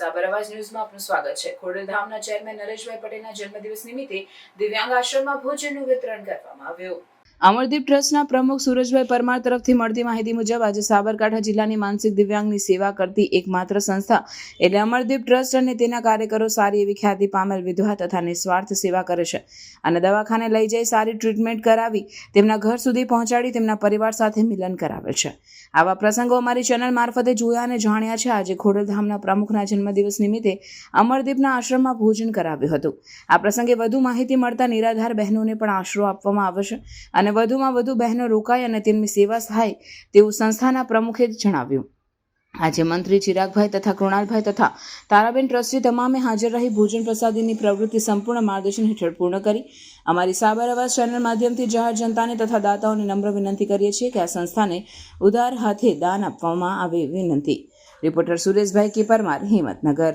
આવાજ ન્યૂઝમાં આપનું સ્વાગત છે ખોડલધામના ચેરમેન નરેશભાઈ પટેલના જન્મદિવસ નિમિત્તે દિવ્યાંગ આશ્રમમાં ભોજનનું વિતરણ કરવામાં આવ્યું અમરદીપ ટ્રસ્ટના પ્રમુખ સુરજભાઈ પરમાર તરફથી મળતી માહિતી મુજબ આજે સાબરકાંઠા જિલ્લાની માનસિક દિવ્યાંગની સેવા કરતી એકમાત્ર સંસ્થા એટલે અમરદીપ ટ્રસ્ટ અને તેના કાર્યકરો સારી એવી ખ્યાતિ પામેલ વિધવા તથા નિસ્વાર્થ સેવા કરે છે. અને દવાખાને લઈ જઈ સારી ટ્રીટમેન્ટ કરાવી તેમના ઘર સુધી પહોંચાડી તેમના પરિવાર સાથે મિલન કરાવે છે. આવા પ્રસંગો અમારી ચેનલ મારફતે જોયા અને જાણ્યા છે. આજે ખોડલધામના પ્રમુખના જન્મદિવસ નિમિત્તે અમરદીપના આશ્રમમાં ભોજન કરાવ્યું હતું. આ પ્રસંગે વધુ માહિતી મળતા નિરાધાર બહેનોને પણ આશરો આપવામાં આવશે છે. અને વધુમાં વધુ બહેનો રોકાય અને તેમની સેવા થાય તેવું સંસ્થાના પ્રમુખે જણાવ્યું. આજે મંત્રી ચિરાગભાઈ તથા કૃણાલભાઈ તથા તારાબેન ટ્રસ્ટી તમામે હાજર રહી ભોજન પ્રસાદીની પ્રવૃત્તિ સંપૂર્ણ માર્ગદર્શન હેઠળ પૂર્ણ કરી. અમારી સાબર અવાજ ચેનલ માધ્યમથી જાહેર જનતાને તથા દાતાઓને નમ્ર વિનંતી કરીએ છીએ કે આ સંસ્થાને ઉદાર હાથે દાન આપવામાં આવે વિનંતી. રિપોર્ટર સુરેશભાઈ કે પરમાર હિંમતનગર.